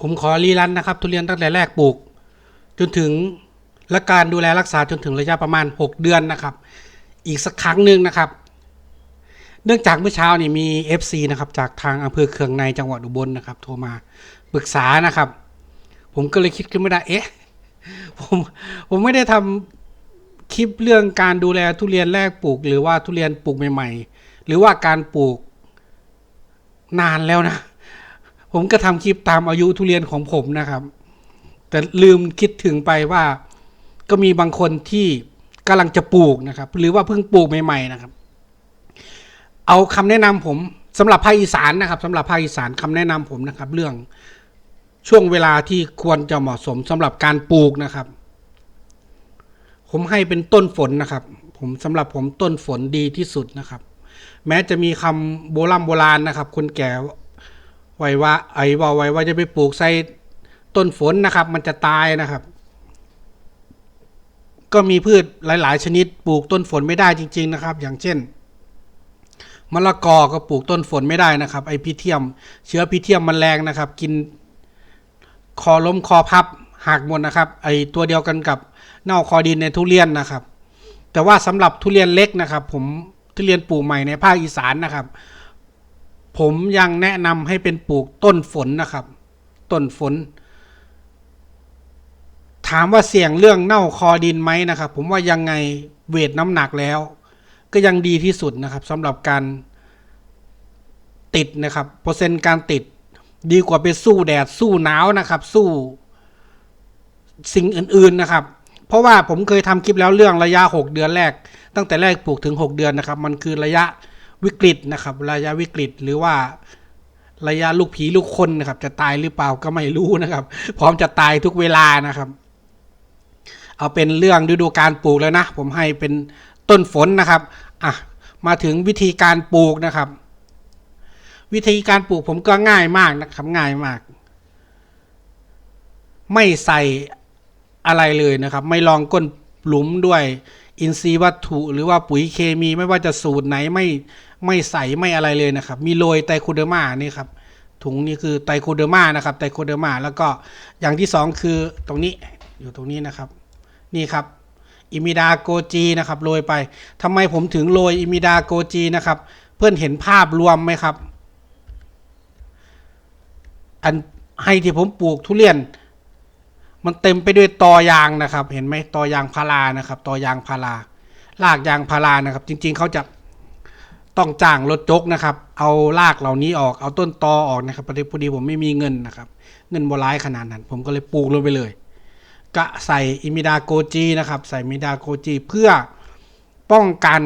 ผมขอรีรันนะครับ ทุเรียนตั้งแต่แรกปลูก จนถึงและการดูแลรักษาจนถึงระยะประมาณ 6 เดือนนะครับ อีกสักครั้งหนึ่งนะครับ เนื่องจากเมื่อเช้านี่มี FC นะครับจากทางอำเภอเคืองในจังหวัดอุบลนะครับ โทรมาปรึกษานะครับ ผมก็เลยคิดขึ้นไมาได้เอ๊ะผมผมไม่ได้ทำคลิปเรื่องการดูแลทุเรียนแรกปลูก หรือว่าทุเรียนปลูกใหม่ ๆ หรือว่าการปลูกนานแล้วนะ ผมก็ทำคลิปตามอายุทุเรียนของผมนะครับ แต่ลืมคิดถึงไปว่าก็มีบางคนที่กำลังจะปลูกนะครับ หรือว่าเพิ่งปลูกใหม่ ๆ นะครับ เอาคำแนะนำผมสำหรับภาคอีสานนะครับสำหรับภาคอีสานคำแนะนำผมนะครับ เรื่องช่วงเวลาที่ควรจะเหมาะสมสำหรับการปลูกนะครับ ผมให้เป็นต้นฝนนะครับ ผมสำหรับผมต้นฝนดีที่สุดนะครับ แม้จะมีคำโบราณโบราณนะครับ คนแก่ ไว้ว่าไอ้ว่าไว้ว่าจะไปปลูกใส่ต้นฝนนะครับ มันจะตายนะครับ ก็มีพืชหลาย ๆ ชนิดปลูกต้นฝนไม่ได้จริง ๆ นะครับ อย่างเช่นมะละกอก็ปลูกต้นฝนไม่ได้นะครับ ไอพิเทียม เชื้อพิเทียมมันแรงนะครับ กินคอล้มคอพับหักหมดนะครับ ไอตัวเดียวกันกับเน่าคอดินในทุเรียนนะครับ แต่ว่าสำหรับทุเรียนเล็กนะครับ ผมทุเรียนปลูกใหม่ในภาคอีสานนะครับ ผมยังแนะนำให้เป็นปลูกต้นฝนนะครับ ต้นฝน ถามว่าเสี่ยงเรื่องเน่าคอดินไหมนะครับ ผมว่ายังไงเวทน้ำหนักแล้ว ก็ยังดีที่สุดนะครับสำหรับการติดนะครับเปอร์เซ็นต์การติดดีกว่าไปสู้แดดสู้หนาวนะครับ สู้สิ่งอื่นๆนะครับ เพราะว่าผมเคยทำคลิปแล้วเรื่องระยะ 6 เดือนแรก ตั้งแต่แรกปลูกถึง 6 เดือนนะครับ มันคือระยะ วิกฤตนะครับ ระยะวิกฤตหรือว่าระยะลูกผีลูกคนนะครับ จะตายหรือเปล่าก็ไม่รู้นะครับ พร้อมจะตายทุกเวลานะครับ เอาเป็นเรื่องฤดูการปลูกแล้วนะ ผมให้เป็นต้นฝนนะครับอะมาถึงวิธีการปลูกนะครับ วิธีการปลูกผมก็ง่ายมากนะครับง่ายมาก ไม่ใส่อะไรเลยนะครับ ไม่ลองก้นหลุมด้วย อินทรีย์วัตถุหรือว่าปุ๋ยเคมีไม่ว่าจะสูตรไหนไม่ไม่ใส่ไม่อะไรเลยนะครับ มีโรยไตรโคเดอร์มานี่ครับถุงนี้คือไตรโคเดอร์มานะครับไตรโคเดอร์มาแล้วก็อย่างที่สองคือตรงนี้อยู่ตรงนี้นะครับ นี่ครับอิมิดาโกจีนะครับโรยไปทำไมผมถึงโรยอิมิดาโกจีนะครับ เพื่อนเห็นภาพรวมไหมครับ อันให้ที่ผมปลูกทุเรียน มันเต็มไปด้วยตอยางนะครับ เห็นไหมตอยางพารานะครับตอยางพาราลากยางพารานะครับ จริง ๆเขาจะต้องจ้างรถจกนะครับ เอารากเหล่านี้ออก เอาต้นตอออกนะครับพอดีผมไม่มีเงินนะครับ เงินบราณขนาดนั้น ผมก็เลยปลูกลงไปเลยก็ใส่อิมิดาโกจีนะครับ ใส่อิมิดาโกจีเพื่อป้องกัน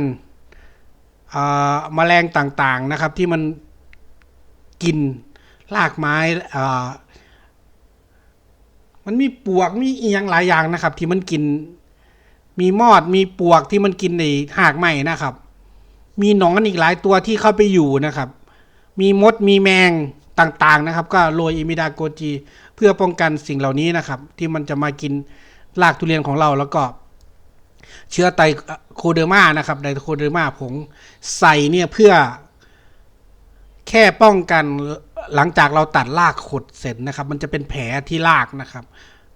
เอ่อแมลงต่างๆนะครับ ที่มันกินรากไม้ มันมีปวกมีอียงหลายอย่างนะครับ ที่มันกิน มีมอดมีปวกที่มันกินในหากไม้นะครับ มีหนอนอีกหลายตัวที่เข้าไปอยู่นะครับ มีมดมีแมงต่างๆนะครับ ก็โรยอิมิดาโกจี เพื่อป้องกันสิ่งเหล่านี้นะครับ ที่มันจะมากินรากทุเรียนของเราแล้วก็ เชื้อไตโคเดอร์มานะครับไตโคเดอร์มาผงใส่เนี่ยเพื่อแค่ป้องกัน หลังจากเราตัดรากขดเสร็จนะครับ มันจะเป็นแผลที่รากนะครับ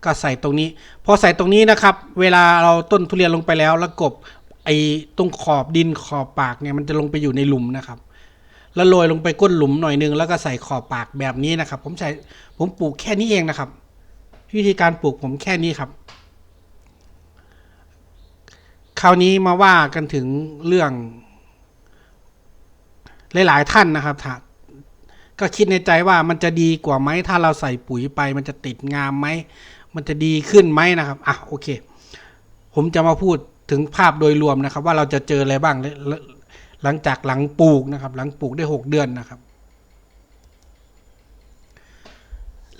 ก็ใส่ตรงนี้ พอใส่ตรงนี้นะครับ เวลาเราต้นทุเรียนลงไปแล้วแล้วกบไอ้ตรงขอบดินขอบปากเนี่ยมันจะลงไปอยู่ในหลุมนะครับ แล้วโรยลงไปก้นหลุมหน่อยนึงแล้วก็ใส่ขอบปากแบบนี้นะครับ ผมใส่ผมปลูกแค่นี้เองนะครับ วิธีการปลูกผมแค่นี้ครับ คราวนี้มาว่ากันถึงเรื่อง หลาย ๆ ท่านนะครับถ้า ก็คิดในใจว่ามันจะดีกว่าไหมถ้าเราใส่ปุ๋ยไป มันจะติดงามไหมมันจะดีขึ้นไหมนะครับอะโอเค ผมจะมาพูดถึงภาพโดยรวมนะครับ ว่าเราจะเจออะไรบ้างหลังจากหลังปลูกนะครับ หลังปลูกได้หกเดือนนะครับ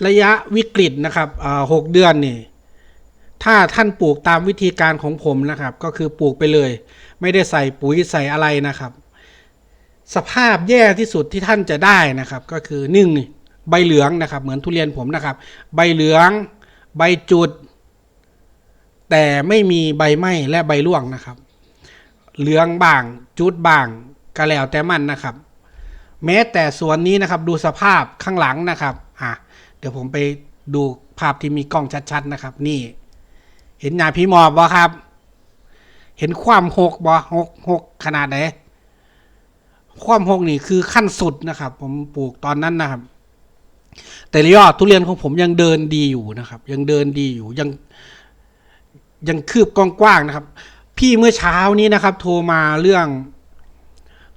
ระยะวิกฤตนะครับหกเดือนนี่ถ้าท่านปลูกตามวิธีการของผมนะครับ ก็คือปลูกไปเลย ไม่ได้ใส่ปุ๋ยใส่อะไรนะครับ สภาพแย่ที่สุดที่ท่านจะได้นะครับ ก็คือหนึ่งใบเหลืองนะครับ เหมือนทุเรียนผมนะครับ ใบเหลือง ใบจุด แต่ไม่มีใบไหม้และใบร่วงนะครับ เหลืองบางจุดบางก็แล้วแต่มันนะครับ แม้แต่สวนนี้นะครับ ดูสภาพข้างหลังนะครับอะดี๋ยวผมไปดูภาพที่มีกล้องชัดๆนะครับ นี่ เห็นหญ้าพี่หมอบบ่ครับ เห็นความหกบ่หกหกขนาดไหน ความหกนี่คือขั้นสุดนะครับ ผมปลูกตอนนั้นนะครับ แต่ยอดทุเรียนของผมยังเดินดีอยู่นะครับ ยังเดินดีอยู่ยัง ยังคืบกว้างๆนะครับ พี่เมื่อเช้านี้นะครับ โทรมาเรื่อง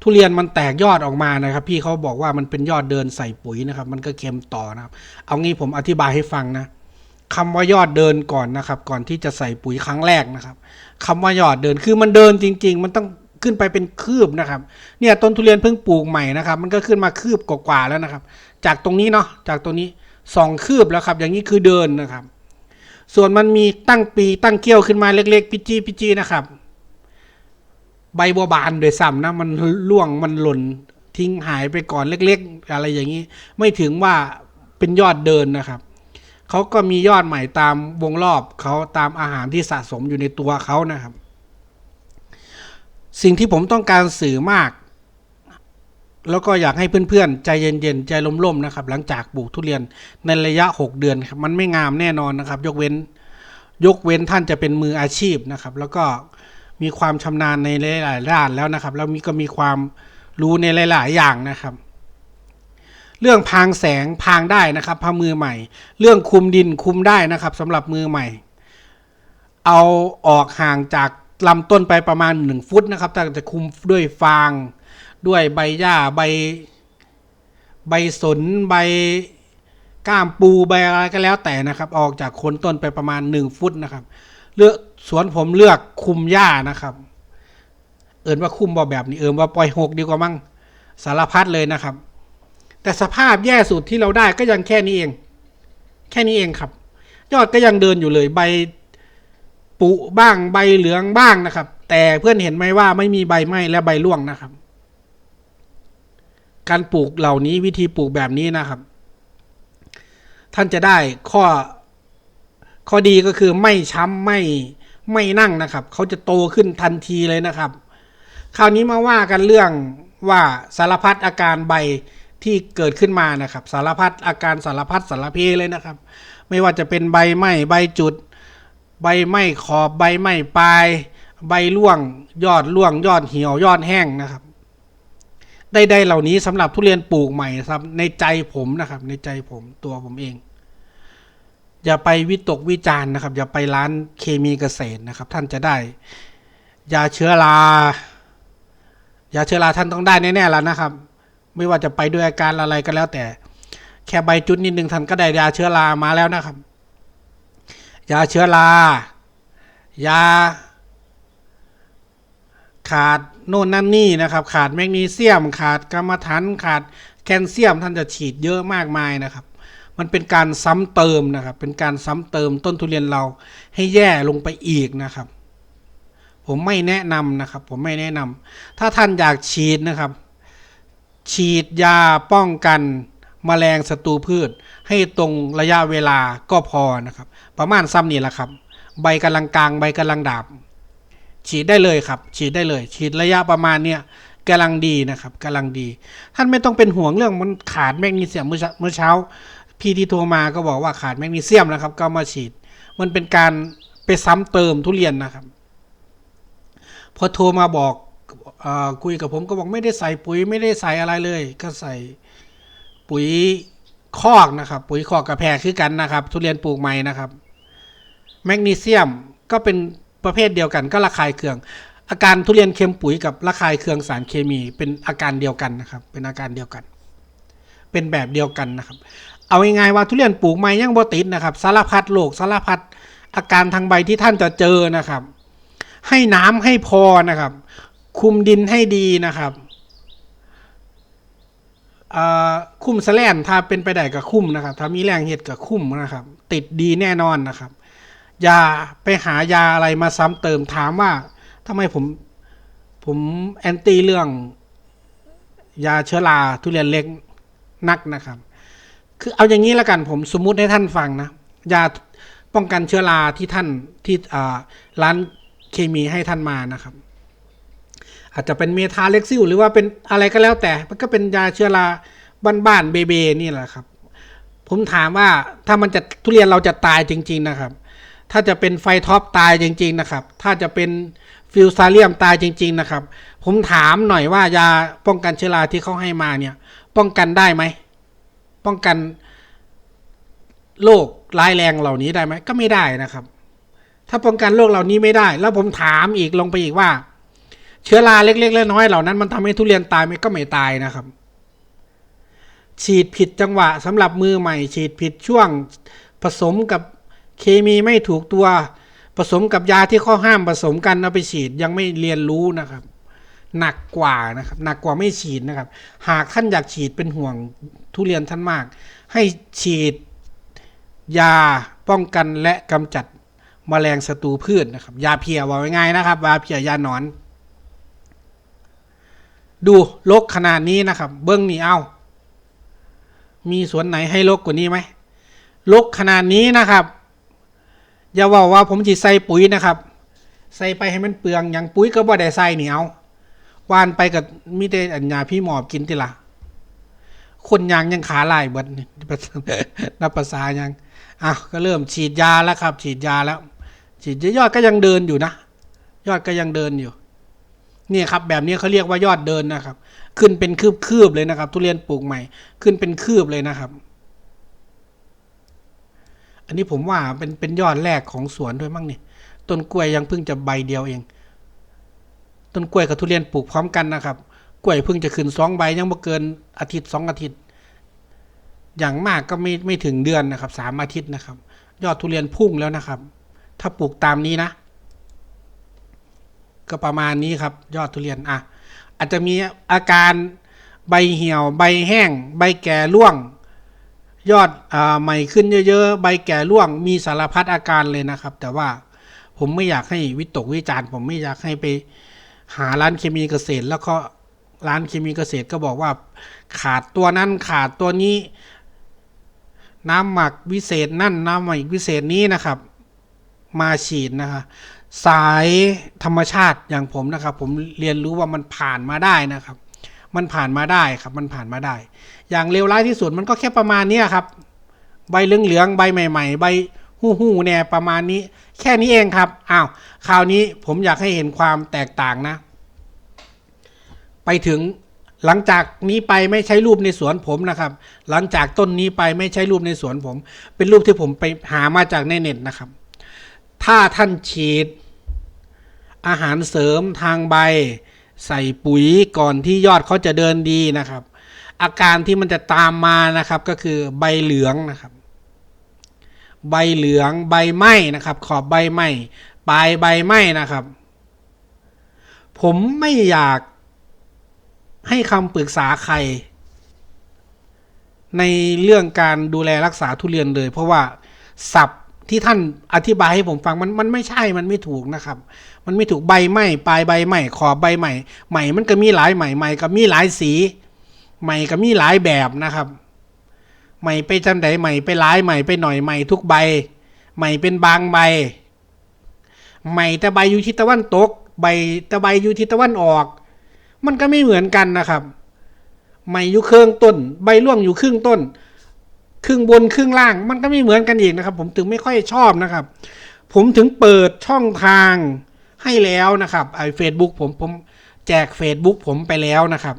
ทุเรียนมันแตกยอดออกมานะครับ พี่เขาบอกว่ามันเป็นยอดเดินใส่ปุ๋ยนะครับ มันก็เค็มต่อนะครับ เอางี้ผมอธิบายให้ฟังนะคำว่ายอดเดินก่อนนะครับ ก่อนที่จะใส่ปุ๋ยครั้งแรกนะครับคำว่ายอดเดินคือมันเดินจริง ๆ มันต้อง ขึ้นไปเป็นคืบนะครับ เนี่ยต้นทุเรียนเพิ่งปลูกใหม่นะครับ มันก็ขึ้นมาคืบกว่าๆแล้วนะครับ จากตรงนี้เนาะจากตรงนี้สองคืบแล้วครับ อย่างนี้คือเดินนะครับ ส่วนมันมีตั้งปีตั้งเกี้ยวขึ้นมาเล็กๆปิจีปิจีนะครับ ใบบัวบานโดยซ้ำนะมันร่วงมันหล่นทิ้งหายไปก่อนเล็ก ๆ อะไรอย่างนี้ ไม่ถึงว่าเป็นยอดเดินนะครับเขาก็มียอดใหม่ตามวงรอบเขาตามอาหารที่สะสมอยู่ในตัวเขานะครับ สิ่งที่ผมต้องการสื่อมาก แล้วก็อยากให้เพื่อนๆ ใจเย็นๆ ใจล่มๆนะครับ หลังจากปลูกทุเรียนในระยะ 6 เดือนครับมันไม่งามแน่นอนนะครับ ยกเว้นยกเว้นท่านจะเป็นมืออาชีพนะครับ แล้วก็มีความชำนาญในหลายๆด้านแล้วนะครับ แล้วมีก็มีความรู้ในหลาย ๆ อย่างนะครับ เรื่องพางแสงพางได้นะครับพามือใหม่ เรื่องคุมดินคุมได้นะครับสำหรับมือใหม่ เอาออกห่างจาก ลำต้นไปประมาณหนึ่งฟุตนะครับแต่จะคุมด้วยฟาง ด้วยใบหญ้าใบ ใบสนใบก้ามปูใบอะไรก็แล้วแต่นะครับ ออกจากโคนต้นไปประมาณหนึ่งฟุตนะครับ เลือกสวนผมเลือกคุมหญ้านะครับ เอินว่าคุมบ่แบบนี้เอินว่าปล่อยหกดีกว่ามั่งสารพัดเลยนะครับ แต่สภาพแย่สุดที่เราได้ก็ยังแค่นี้เอง แค่นี้เองครับ ยอดก็ยังเดินอยู่เลยใบ ปุบ้างใบเหลืองบ้างนะครับ แต่เพื่อนเห็นไหมว่าไม่มีใบไหม้และใบร่วงนะครับ การปลูกเหล่านี้วิธีปลูกแบบนี้นะครับ ท่านจะได้ข้อข้อดีก็คือไม่ช้ำไม่ไม่นั่งนะครับ เขาจะโตขึ้นทันทีเลยนะครับ คราวนี้มาว่ากันเรื่องว่าสารพัดอาการใบที่เกิดขึ้นมานะครับ สารพัดอาการสารพัดสารเพเลยนะครับ ไม่ว่าจะเป็นใบไหม้ใบจุด ใบไหม้ขอบใบไหม้ปลาย ใบร่วง ยอดร่วง ยอดเหี่ยว ยอดแห้งนะครับใดๆเหล่านี้สำหรับทุเรียนปลูกใหม่ครับ ในใจผมนะครับ ในใจผมตัวผมเอง อย่าไปวิตกวิจารณ์นะครับ อย่าไปร้านเคมีเกษตรนะครับ ท่านจะได้ยาเชื้อรายาเชื้อราท่านต้องได้แน่ๆแล้วนะครับ ไม่ว่าจะไปด้วยอาการอะไรก็แล้วแต่ แค่ใบจุดนิดนึงท่านก็ได้ยาเชื้อรามาแล้วนะครับ ยาเชื้อรายา ขาดโน่นนั่นนี่นะครับ ขาดแมกนีเซียม ขาดกรรมฐานขาดแคลเซียมท่านจะฉีดเยอะมากมายนะครับ มันเป็นการซ้ำเติมนะครับ เป็นการซ้ำเติมต้นทุเรียนเราให้แย่ลงไปอีกนะครับ ผมไม่แนะนำนะครับ ผมไม่แนะนำถ้าท่านอยากฉีดนะครับ ฉีดยาป้องกัน มแมลงศัตรูพืช ให้ตรงระยะเวลาก็พอนะครับ ประมาณซ้ำนี่แหละครับ ใบกำลังกลางใบกำลังดาบ ฉีดได้เลยครับ ฉีดได้เลย ฉีดระยะประมาณเนี้ยกำลังดีนะครับกำลังดี ท่านไม่ต้องเป็นห่วงเรื่องมันขาดแมกนีเซียมเมื่อเช้าพี่ที่โทรมาก็บอกว่าขาดแมกนีเซียมนะครับ ก็มาฉีด มันเป็นการไปซ้ำเติมทุเรียนนะครับ พอโทรมาบอกอคุยกับผมก็บอกไม่ได้ใส่ปุ๋ยไม่ได้ใส่อะไรเลย ก็ใส่ ปุ๋ยคอกนะครับ ปุ๋ยคอกกระแพรคือกันนะครับ ทุเรียนปลูกใหม่นะครับ แมกนีเซียมก็เป็นประเภทเดียวกันก็ระคายเคือง อาการทุเรียนเค็มปุ๋ยกับระคายเคืองสารเคมี เป็นอาการเดียวกันนะครับ เป็นอาการเดียวกัน เป็นแบบเดียวกันนะครับ เอาง่ายๆว่าทุเรียนปลูกใหม่ยังบ่ติดนะครับสารพัดโรคสารพัดอาการทางใบที่ท่านจะเจอนะครับ ให้น้ำให้พอนะครับ คุมดินให้ดีนะครับ คุ้มแสแลนถ้าเป็นไปได้กับคุ้มนะครับ ถ้ามีแรงเห็ดกับคุ้มนะครับ ติดดีแน่นอนนะครับอย่าไปหายาอะไรมาซ้ำเติมถามว่าทำไมผมผมแอนตี้เรื่อง ยาเชื้อราทุเรียนเล็กนักนะครับ คือเอาอย่างนี้แล้วกันผมสมมุติให้ท่านฟังนะ ยาป้องกันเชื้อราที่ท่านที่ร้านเคมีให้ท่านมานะครับ อาจจะเป็นเมทาเล็กซิลหรือว่าเป็นอะไรก็แล้วแต่ มันก็เป็นยาเชื้อราบ้านๆเบเบนี่แหละครับ ผมถามว่าถ้ามันจะทุเรียนเราจะตายจริง ๆนะครับ ถ้าจะเป็นไฟท็อปตายจริง ๆนะครับ ถ้าจะเป็นฟิวซาเลียมตายจริง ๆนะครับ ผมถามหน่อยว่ายาป้องกันเชื้อราที่เขาให้มาเนี่ย ป้องกันได้ไหม ป้องกันโรคร้ายแรงเหล่านี้ได้ไหมก็ไม่ได้นะครับ ถ้าป้องกันโรคเหล่านี้ไม่ได้ แล้วผมถามอีกลงไปอีกว่า เชื้อราเล็กๆน้อยๆเหล่านั้นมันทำให้ทุเรียนตายไหมก็ไม่ตายนะครับ ฉีดผิดจังหวะสำหรับมือใหม่ ฉีดผิดช่วงผสมกับเคมีไม่ถูกตัวผสมกับยาที่ข้อห้ามผสมกันเอาไปฉีดยังไม่เรียนรู้นะครับ หนักกว่านะครับหนักกว่าไม่ฉีดนะครับ หากท่านอยากฉีดเป็นห่วงทุเรียนท่านมาก ให้ฉีดยาป้องกันและกำจัดแมลงศัตรูพืชนะครับ ยาเพียว่าง่ายๆนะครับยาเพียยาหนอน ดูลกขนาดนี้นะครับ เบิ้องนี่เอามีสวนไหนให้ลกกว่านี้ไหมลกขนาดนี้นะครับ อย่าว่าว่าผมจะใส่ปุ๋ยนะครับ ใส่ไปให้มันเปลืองอย่างปุ๋ยก็บ่ได้ใส่เหนียววานไปกับมีแต่อัญญาพี่หมอบกินติละคนยางยังขาลายเบิดนับภาษายังอะก็เริ่มฉีดยาแล้วครับ ฉีดยาแล้ว ฉีดยอดก็ยังเดินอยู่นะ ยอดก็ยังเดินอยู่ เนี่ยครับแบบนี้เขาเรียกว่ายอดเดินนะครับ ขึ้นเป็นคืบคืบๆเลยนะครับ ทุเรียนปลูกใหม่ ขึ้นเป็นคืบเลยนะครับ อันนี้ผมว่าเป็นเป็นยอดแรกของสวนด้วยมั้งเนี่ยต้นกล้วยยังเพิ่งจะใบเดียวเอง ต้นกล้วยกับทุเรียนปลูกพร้อมกันนะครับ กล้วยเพิ่งจะขึ้นสองใบยังไม่เกินอาทิตย์สองอาทิตย์ อย่างมากก็ไม่ไม่ถึงเดือนนะครับสามอาทิตย์นะครับ ยอดทุเรียนพุ่งแล้วนะครับ ถ้าปลูกตามนี้นะ ก็ประมาณนี้ครับ ยอดทุเรียนอะอาจจะมีอาการใบเหี่ยว ใบแห้ง ใบแก่ร่วง ยอดอใหม่ขึ้นเยอะๆ ใบแก่ร่วง มีสารพัดอาการเลยนะครับ แต่ว่าผมไม่อยากให้วิตกวิจารณ์ ผมไม่อยากให้ไปหาร้านเคมีเกษตร แล้วก็ร้านเคมีเกษตรก็บอกว่า ขาดตัวนั้นขาดตัวนี้ น้ำหมักวิเศษนั่นน้ำหมักวิเศษนี้นะครับ มาฉีดนะคะ สายธรรมชาติอย่างผมนะครับ ผมเรียนรู้ว่ามันผ่านมาได้นะครับ มันผ่านมาได้ครับ มันผ่านมาได้ อย่างเลวร้ายที่สุดมันก็แค่ประมาณนี้ครับ ใบเหลืองๆใบใหม่ ๆ ใบหู้หู้ๆเนี่ยประมาณนี้ แค่นี้เองครับอ้าวคราวนี้ผมอยากให้เห็นความแตกต่างนะ ไปถึงหลังจากนี้ไปไม่ใช้รูปในสวนผมนะครับ หลังจากต้นนี้ไปไม่ใช้รูปในสวนผม เป็นรูปที่ผมไปหามาจากในเน็ตนะครับ ถ้าท่านฉีด อาหารเสริมทางใบ ใส่ปุ๋ยก่อนที่ยอดเขาจะเดินดีนะครับ อาการที่มันจะตามมานะครับก็คือใบเหลืองนะครับ ใบเหลืองใบไหม้นะครับ ขอบใบไหม้ปลายใบไหม้นะครับ ผมไม่อยากให้คำปรึกษาใคร ในเรื่องการดูแลรักษาทุเรียนเลย เพราะว่าศัพ ที่ท่านอธิบายให้ผมฟังมันมันไม่ใช่มันไม่ถูกนะครับ มันไม่ถูกใบไหม้ปลายใบไหม้ขอบใบใหม่ใหม่มันก็มีหลายใหม่ใหม่ก็มีหลายสี ใหม่ก็มีหลายแบบนะครับ ใหม่ไปจังไดใหม่ไปหลายใหม่ไปหน่อยใหม่ทุกใบ ใหม่เป็นบางใบ ใหม่แต่ใบอยู่ทิศตะวันตก ใบแต่ใบอยู่ทิศตะวันออก มันก็ไม่เหมือนกันนะครับ ใหม่อยู่เครื่องต้น ใบร่วงอยู่ครึ่งต้น ครึ่งบนครึ่งล่าง มันก็ไม่เหมือนกันอีกนะครับ ผมถึงไม่ค่อยชอบนะครับ ผมถึงเปิดช่องทางให้แล้วนะครับไอ้เฟซบุ๊กผมผมแจกเฟซบุ๊กผมไปแล้วนะครับ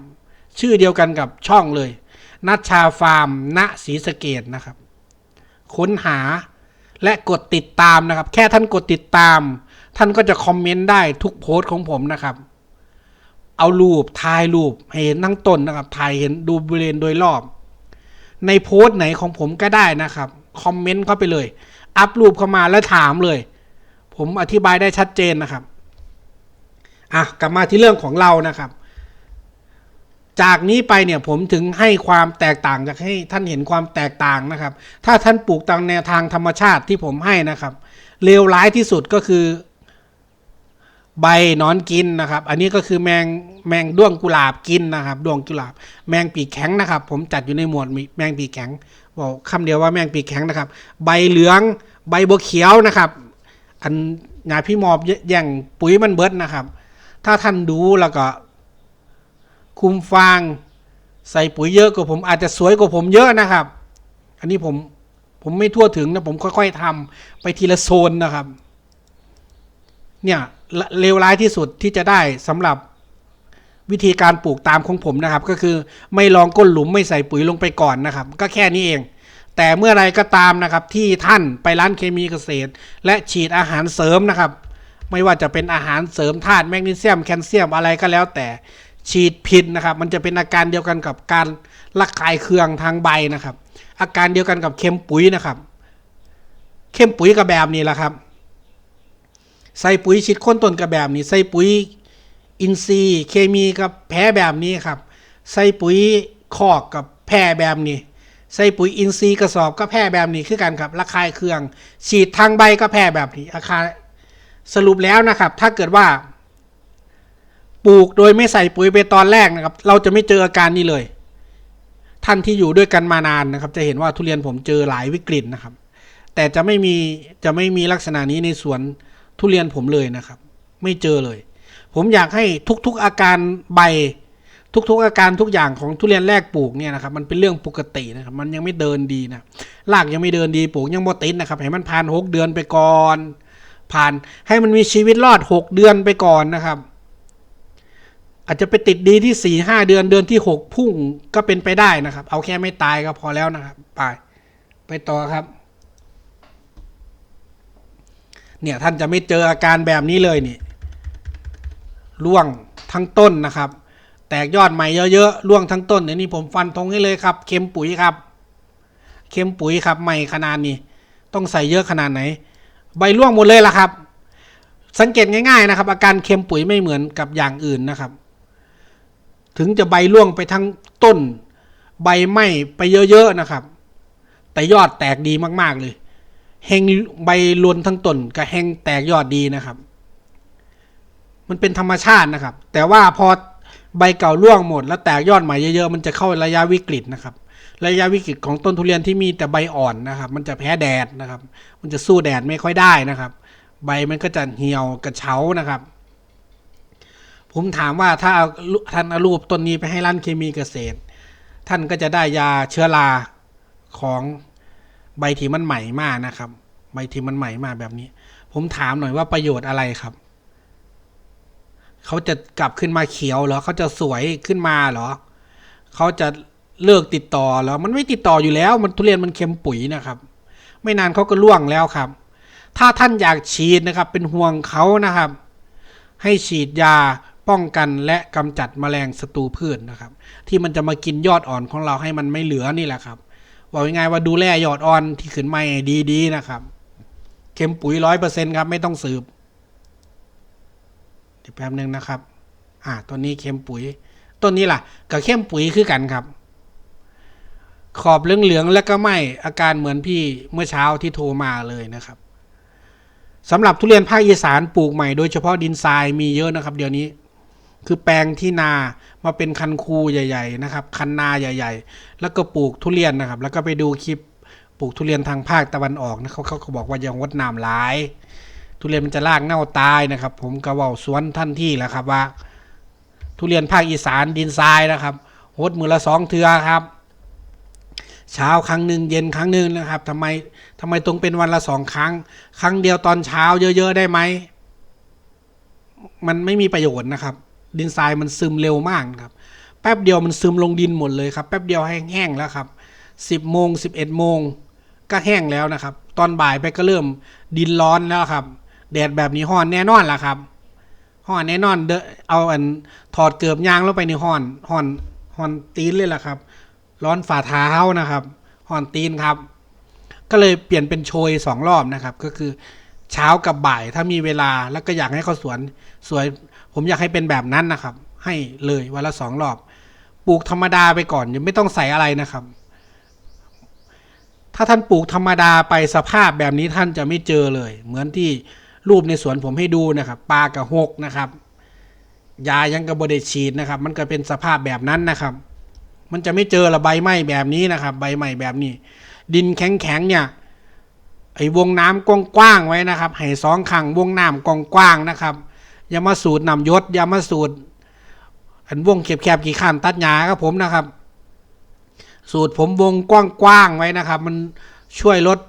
ชื่อเดียวกันกับช่องเลยนัชชาฟาร์มณศรีสะเกดนะครับ ค้นหาและกดติดตามนะครับ แค่ท่านกดติดตาม ท่านก็จะคอมเมนต์ได้ทุกโพสต์ของผมนะครับ เอารูปถ่ายรูปเห็นทั้งต้นนะครับถ่ายเห็นดูบริเวณโดยรอบ ในโพสต์ไหนของผมก็ได้นะครับคอมเมนต์เข้าไปเลย อัพรูปเข้ามาแล้วถามเลย ผมอธิบายได้ชัดเจนนะครับอะกลับมาที่เรื่องของเรานะครับ จากนี้ไปเนี่ยผมถึงให้ความแตกต่างจากให้ท่านเห็นความแตกต่างนะครับ ถ้าท่านปลูกตามแนวทางธรรมชาติที่ผมให้นะครับเลวร้ายที่สุดก็คือ ใบนอนกินนะครับ อันนี้ก็คือแมงแมงด้วงกุหลาบกินนะครับด้วงกุหลาบ แมงปีกแข็งนะครับ ผมจัดอยู่ในหมวดแมงปีกแข็งบอกคำเดียวว่าแมงปีกแข็งนะครับ ใบเหลืองใบบัวเขียวนะครับ อันงาพี่มอบแย่างปุ๋ยมันเบิดนะครับ ถ้าท่านดูแล้วก็ คุมฟาง ใส่ปุ๋ยเยอะกว่าผมอาจจะสวยกว่าผมเยอะนะครับ อันนี้ผมผมไม่ทั่วถึงนะผมค่อย ๆทำไปทีละโซนนะครับ เนี่ย เลวร้ายที่สุดที่จะได้สำหรับวิธีการปลูกตามของผมนะครับ ก็คือไม่ลองก้นหลุมไม่ใส่ปุ๋ยลงไปก่อนนะครับ ก็แค่นี้เอง แต่เมื่อไรก็ตามนะครับ ที่ท่านไปร้านเคมีเกษตร และฉีดอาหารเสริมนะครับ ไม่ว่าจะเป็นอาหารเสริมธาตุแมกนีเซียมแคลเซียมอะไรก็แล้วแต่ฉีดผิดนะครับ มันจะเป็นอาการเดียวกันกับการระคายเคืองทางใบนะครับ อาการเดียวกันกับเค็มปุ๋ยนะครับเข้มปุ๋ยกับแบบนี้แหละครับ ใส่ปุ๋ยฉีดค้นต้นกับแบบนี้ ใส่ปุ๋ยอินทรีย์เคมีกับแพ้แบบนี้ครับ ใส่ปุ๋ยคอกกับแพ้แบบนี้ ใส่ปุ๋ยอินทรีย์กระสอบก็แพ้แบบนี้คือกันครับระคายเครื่อง ฉีดทางใบก็แพ้แบบนี้อาคาสรุปแล้วนะครับ ถ้าเกิดว่า ปลูกโดยไม่ใส่ปุ๋ยไปตอนแรกนะครับ เราจะไม่เจออาการนี้เลย ท่านที่อยู่ด้วยกันมานานนะครับ จะเห็นว่าทุเรียนผมเจอหลายวิกฤตนะครับ แต่จะไม่มีจะไม่มีลักษณะนี้ในสวน ทุเรียนผมเลยนะครับ ไม่เจอเลย ผมอยากให้ทุกๆอาการใบ ทุกๆอาการทุกอย่างของทุเรียนแรกปลูกเนี่ยนะครับมันเป็นเรื่องปกตินะครับ มันยังไม่เดินดีนะรากยังไม่เดินดีปลูกยังบ่ติดนะครับให้มันผ่านหกเดือนไปก่อน ผ่านให้มันมีชีวิตรอดหกเดือนไปก่อนนะครับอาจจะไปติดดีที่สี่ห้าเดือนเดือนที่หกพุ่งก็เป็นไปได้นะครับ เอาแค่ไม่ตายก็พอแล้วนะครับ ไป ไปต่อครับ เนี่ยท่านจะไม่เจออาการแบบนี้เลยนี่ร่วงทั้งต้นนะครับ แตกยอดใหม่เยอะๆร่วงทั้งต้นเนี่ยนี่ผมฟันธงให้เลยครับ เค็มปุ๋ยครับ เค็มปุ๋ยครับใหม่ขนาดนี้ ต้องใส่เยอะขนาดไหน ใบร่วงหมดเลยล่ะครับ สังเกตง่ายๆนะครับ อาการเค็มปุ๋ยไม่เหมือนกับอย่างอื่นนะครับ ถึงจะใบร่วงไปทั้งต้น ใบไหม้ไปเยอะๆนะครับ แต่ยอดแตกดีมากๆเลย แหงใบรวนทั้งต้นกับแหงแตกยอดดีนะครับ มันเป็นธรรมชาตินะครับ แต่ว่าพอใบเก่าร่วงหมด แล้วแตกยอดใหม่เยอะๆมันจะเข้าระยะวิกฤตนะครับ ระยะวิกฤตของต้นทุเรียนที่มีแต่ใบอ่อนนะครับ มันจะแพ้แดดนะครับ มันจะสู้แดดไม่ค่อยได้นะครับ ใบมันก็จะเหี่ยวกระเฉานะครับ ผมถามว่าถ้าเอาท่านเอารูปต้นนี้ไปให้ร้านเคมีเกษตร ท่านก็จะได้ยาเชื้อราของ ใบที่มันใหม่มากนะครับ ใบที่มันใหม่มากแบบนี้ ผมถามหน่อยว่าประโยชน์อะไรครับ เขาจะกลับขึ้นมาเขียวเหรอเขาจะสวยขึ้นมาเหรอเขาจะเลิกติดต่อเหรอมันไม่ติดต่ออยู่แล้ว มันทุเรียนมันเค็มปุ๋ยนะครับ ไม่นานเขาก็ร่วงแล้วครับ ถ้าท่านอยากฉีดนะครับ เป็นห่วงเขานะครับ ให้ฉีดยาป้องกันและกำจัดแมลงศัตรูพืชนะครับ ที่มันจะมากินยอดอ่อนของเราให้มันไม่เหลือนี่แหละครับ บอกยังไงว่าดูแลยอดอ่อนที่ขึ้นให้ดีๆนะครับ เข็มปุ๋ยร้อยเปอร์เซ็นครับไม่ต้องสืบเดี๋ยวแป๊บนึงนะครับ อ่าตัวนี้เข็มปุ๋ยต้นนี้ล่ะกับเข้มปุ๋ยคือกันครับ ขอบเหลืองๆแล้วก็ไหมอาการเหมือนพี่เมื่อเช้าที่โทรมาเลยนะครับสำหรับทุเรียนภาคอีสานปลูกใหม่โดยเฉพาะดินทรายมีเยอะนะครับ เดี๋ยวนี้ คือแปลงที่นามาเป็นคันคูใหญ่ ๆ นะครับ คันนาใหญ่ ๆ แล้วก็ปลูกทุเรียนนะครับ แล้วก็ไปดูคลิปปลูกทุเรียนทางภาคตะวันออกนะเขาเขาก็บอกว่ายังวดน้ำหลาย ทุเรียนมันจะรากเน่าตายนะครับ ผมก็เว่าสวนท่านที่แหละครับว่า ทุเรียนภาคอีสานดินทรายนะครับหดมือละสองเทือครับ เช้าครั้งหนึ่งเย็นครั้งหนึ่งนะครับทำไมทำไมตรงเป็นวันละสองครั้ง ครั้งเดียวตอนเช้าเยอะ ๆ ได้ไหมมันไม่มีประโยชน์นะครับ ดินทรายมันซึมเร็วมากครับ แป๊บเดียวมันซึมลงดินหมดเลยครับ แป๊บเดียวแห้งๆแล้วครับสิบโมงสิบเอ็ดโมงก็แห้งแล้วนะครับ ตอนบ่ายไปก็เริ่มดินร้อนแล้วครับ แดดแบบนี้ห้อนแน่นอนละครับห้อนแน่นอนเดอเอาอันถอดเกือบยางลงไปในห้อนห้อนห้อนตีนเลยล่ะครับ ร้อนฝ่าเท้านะครับห่อนตีนครับ ก็เลยเปลี่ยนเป็นโชยสองรอบนะครับ ก็คือเช้ากับบ่ายถ้ามีเวลาแล้วก็อยากให้เขาสวนสวย ผมอยากให้เป็นแบบนั้นนะครับ ให้เลยวันละสองรอบ ปลูกธรรมดาไปก่อนยังไม่ต้องใส่อะไรนะครับ ถ้าท่านปลูกธรรมดาไปสภาพแบบนี้ท่านจะไม่เจอเลย เหมือนที่รูปในสวนผมให้ดูนะครับปลากระหกนะครับยายังกระบดฉีดนะครับ มันก็เป็นสภาพแบบนั้นนะครับ มันจะไม่เจอละใบไหม้แบบนี้นะครับ ใบไหม้แบบนี้ ดินแข็งๆเนี่ยไอ้วงน้ำกว้างๆไว้นะครับให้สองขังวงน้ำกว้างๆนะครับ อย่ามาสูดนำยศอย่ามาสูดอันวงแคบๆกี่ขั้นตัดหญ้าครับผมนะครับ สูตรผมวงกว้างๆไว้นะครับ มันช่วยลด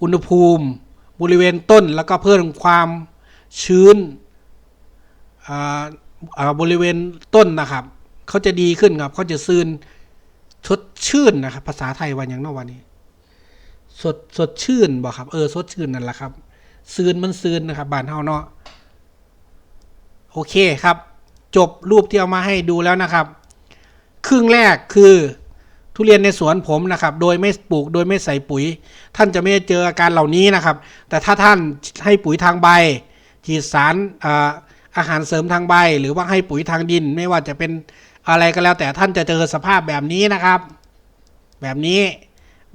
อุณหภูมิบริเวณต้นแล้วก็เพิ่มความชื้นอ่าบริเวณต้นนะครับ เขาจะดีขึ้นครับ เขาจะซึนสดชื่นนะครับ ภาษาไทยวันอย่างนอกวันนี้ สดสดชื่นบอกครับ เออสดชื่นนั่นแหละครับซึนมันซึนนะครับบานเฮาเนาะ อเคครับ จบรูปที่เอามาให้ดูแล้วนะครับ ครึ่งแรกคือทุเรียนในสวนผมนะครับ โดยไม่ปลูกโดยไม่ใส่ปุ๋ย ท่านจะไม่ได้เจออาการเหล่านี้นะครับ แต่ถ้าท่านให้ปุ๋ยทางใบฉีดสารอาอาหารเสริมทางใบ หรือว่าให้ปุ๋ยทางดิน ไม่ว่าจะเป็นอะไรก็แล้ว แต่ท่านจะเจอสภาพแบบนี้นะครับ แบบนี้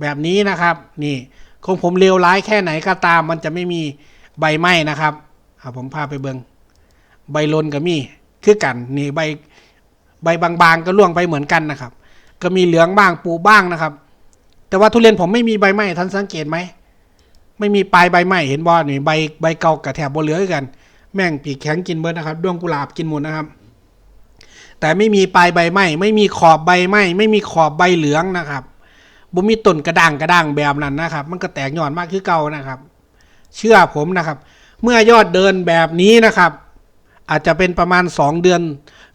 แบบนี้นะครับนี่ของผมเลวร้ายแค่ไหนก็ตาม มันจะไม่มีใบไหม้นะครับอ่าผมพาไปเบิง ใบลนก็มีคือกันนี่ใบใบบางๆก็ร่วงไปเหมือนกันนะครับ ก็มีเหลืองบ้างปูบ้างนะครับ แต่ว่าทุเรียนผมไม่มีใบไหม้ท่านสังเกตไหมไม่มีปลายใบไหม้เห็นบอนี่ใบใบเก่ากับแถบบนเหลือกัน แม่งปีกแข็งกินเบิร์นะครับด้วงกุหลาบกินหมดนะครับ แต่ไม่มีปลายใบไหม้ไม่มีขอบใบไหม้ไม่มีขอบใบเหลืองนะครับบ่มีต้นกระด้างกระด้างแบบนั้นนะครับ มันก็แตกหย่อนมากคือเก่านะครับ เชื่อผมนะครับ เมื่อยอดเดินแบบนี้นะครับ อาจจะเป็นประมาณ 2 เดือน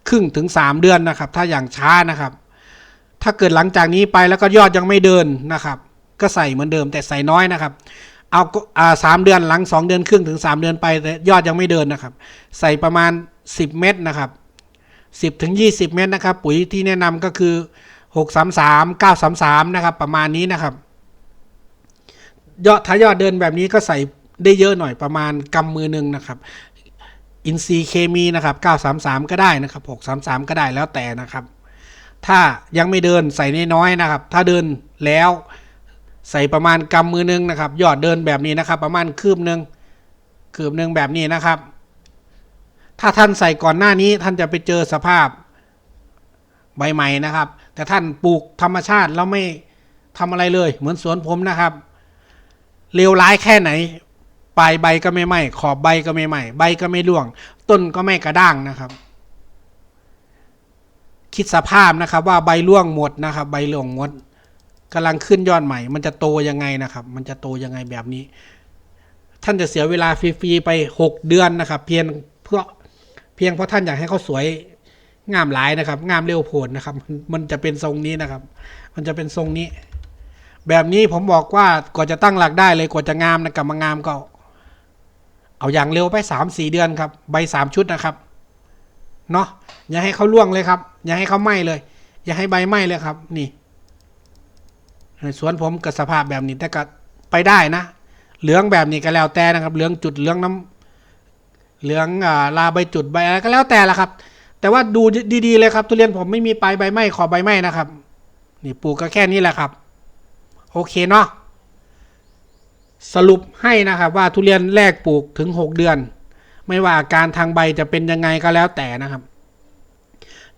ครึ่งถึง 3 เดือนนะครับ ถ้าอย่างช้านะครับ ถ้าเกิดหลังจากนี้ไปแล้วก็ยอดยังไม่เดินนะครับ ก็ใส่เหมือนเดิมแต่ใส่น้อยนะครับ เอาอ่าสามเดือนหลัง 2 เดือนครึ่งถึง 3 เดือนไปแต่ยอดยังไม่เดินนะครับ ใส่ประมาณ 10 เม็ดนะครับ10ถึง20 เม็ดนะครับ ปุ๋ยที่แนะนำก็คือ 633 933 นะครับ ประมาณนี้นะครับยอดถ้ายอดเดินแบบนี้ก็ใส่ได้เยอะหน่อยประมาณกำมือหนึ่งนะครับ อินซีเคมีนะครับ 933 ก็ได้นะครับ 633 ก็ได้แล้วแต่นะครับ ถ้ายังไม่เดินใส่น้อยๆนะครับ ถ้าเดินแล้วใส่ประมาณกำมือหนึงนะครับ ยอดเดินแบบนี้นะครับ ประมาณคืบหนึ่งคืบหนึ่งแบบนี้นะครับ ถ้าท่านใส่ก่อนหน้านี้ท่านจะไปเจอสภาพใบใหม่นะครับ แต่ท่านปลูกธรรมชาติแล้วไม่ทำอะไรเลย เหมือนสวนผมนะครับเลวร้ายแค่ไหน ปลายใบก็ไม่ไหม้ขอบใบก็ไม่ไหม้ใบก็ไม่ร่วง ต้นก็ไม่กระด้างนะครับ คิดสภาพนะครับ ว่าใบร่วงหมดนะครับ ใบร่วงหมดกำลังขึ้นยอดใหม่ มันจะโตยังไงนะครับ มันจะโตยังไงแบบนี้ ท่านจะเสียเวลาฟรีๆไปหกเดือนนะครับ เพียงเพื่อเพียงเพราะท่านอยากให้เขาสวยงามหลายนะครับงามเร็วโผลนะครับ มันจะเป็นทรงนี้นะครับ มันจะเป็นทรงนี้ แบบนี้ผมบอกว่ากว่าจะตั้งหลักได้เลยกว่าจะงามนะกลับมางามก็ เอาอย่างเร็วไปสามสี่เดือนครับ ใบสามชุดนะครับ เนาะอย่าให้เขาล่วงเลยครับ อย่าให้เขาไหม้เลย อย่าให้ใบไหม้เลยครับ นี่สวนผมกับสภาพแบบนี้แต่ก็ไปได้นะ เหลืองแบบนี้ก็แล้วแต่นะครับ เหลืองจุดเหลืองน้ำเหลืองอ่าลาใบจุดใบอะไรก็แล้วแต่ละครับ แต่ว่าดูดีๆเลยครับ ทุเรียนผมไม่มีปลายใบไหม้ขอใบไหม้นะครับ นี่ปลูกก็แค่นี้แหละครับ โอเคเนาะ สรุปให้นะครับว่าทุเรียนแรกปลูกถึง 6 เดือน ไม่ว่าอาการทางใบจะเป็นยังไงก็แล้วแต่นะครับ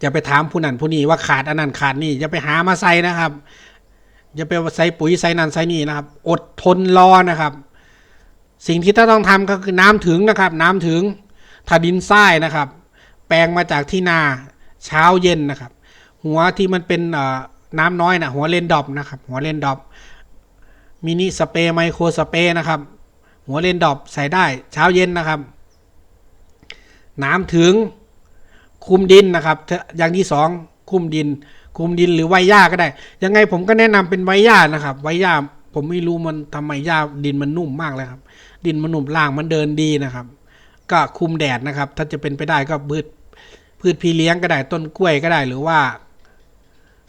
อย่าไปถามผู้นั้นผู้นี้ว่าขาดอันนั้นขาดนี่อย่าไปหามาใส่นะครับอย่าไปใส่ปุ๋ยใส่นั่นใส่นี่นะครับ อดทนรอนะครับ สิ่งที่ต้องทำก็คือน้ำถึงนะครับ น้ำถึงถ้าดินทรายนะครับ แปลงมาจากที่นาเช้าเย็นนะครับ หัวที่มันเป็นน้ำน้อยนะหัวเลนดอบนะครับ หัวเลนดอบ มินิสเปรย์ไมโครสเปรย์นะครับ หัวเลนดอบใส่ได้เช้าเย็นนะครับน้ำถึงคุมดินนะครับ อย่างที่สองคุมดิน คุมดินหรือไว้หญ้าก็ได้ ยังไงผมก็แนะนำเป็นไว้หญ้านะครับ ไว้หญ้าผมไม่รู้มันทำไมหญ้าดินมันนุ่มมากเลยครับ ดินมันนุ่มล่างมันเดินดีนะครับ ก็คุมแดดนะครับ ถ้าจะเป็นไปได้ก็พืชพืชพีเลี้ยงก็ได้ต้นกล้วยก็ได้หรือว่า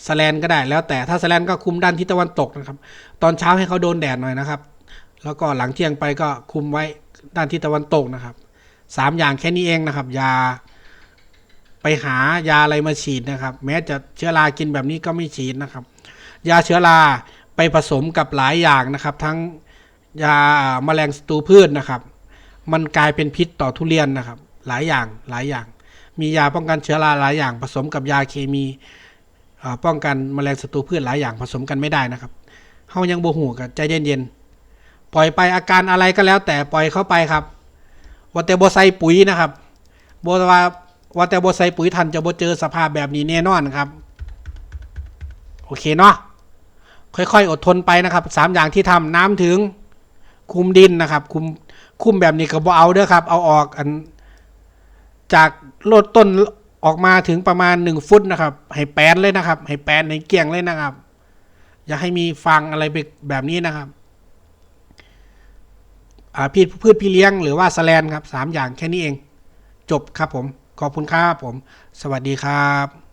สแลนก็ได้แล้วแต่ถ้าสแลนก็คุมด้านทิศตะวันตกนะครับ ตอนเช้าให้เขาโดนแดดหน่อยนะครับ แล้วก็หลังเที่ยงไปก็คุมไว้ด้านทิศตะวันตกนะครับสามอย่างแค่นี้เองนะครับยาไปหายาอะไรมาฉีดนะครับ แม้จะเชื้อรากินแบบนี้ก็ไม่ฉีดนะครับ ยาเชื้อราไปผสมกับหลายอย่างนะครับ ทั้งยาแมลงศัตรูพืชนะครับ มันกลายเป็นพิษต่อทุเรียนนะครับ หลายอย่างหลายอย่าง มียาป้องกันเชื้อราหลายอย่างผสมกับยาเคมี ป้องกันแมลงศัตรูพืชหลายอย่างผสมกันไม่ได้นะครับเฮายังโบหูกับใจเย็นๆ ปล่อยไปอาการอะไรก็แล้วแต่ปล่อยเข้าไปครับว่าแต่โบไซปุ๋ยนะครับโบว่าว่าแต่โบไซปุ๋ยทันจะโบเจอสภาพแบบนี้แน่นอนครับ โอเคเนาะค่อยๆ อดทนไปนะครับสามอย่างที่ทำน้ำถึงคุมดินนะครับ คุมคุมแบบนี้ก็บ่เอาเด้อครับ เอาออกอันจากโลดต้น ออกมาถึงประมาณหนึ่งฟุตนะครับ ให้แปนเลยนะครับ ให้แปนในเกี่ยงเลยนะครับ อย่าให้มีฟังอะไรไปแบบนี้นะครับอ่าพืชพืชพี่เลี้ยงหรือว่าสแลนครับสามอย่างแค่นี้เอง จบครับผม ขอบคุณครับผม สวัสดีครับ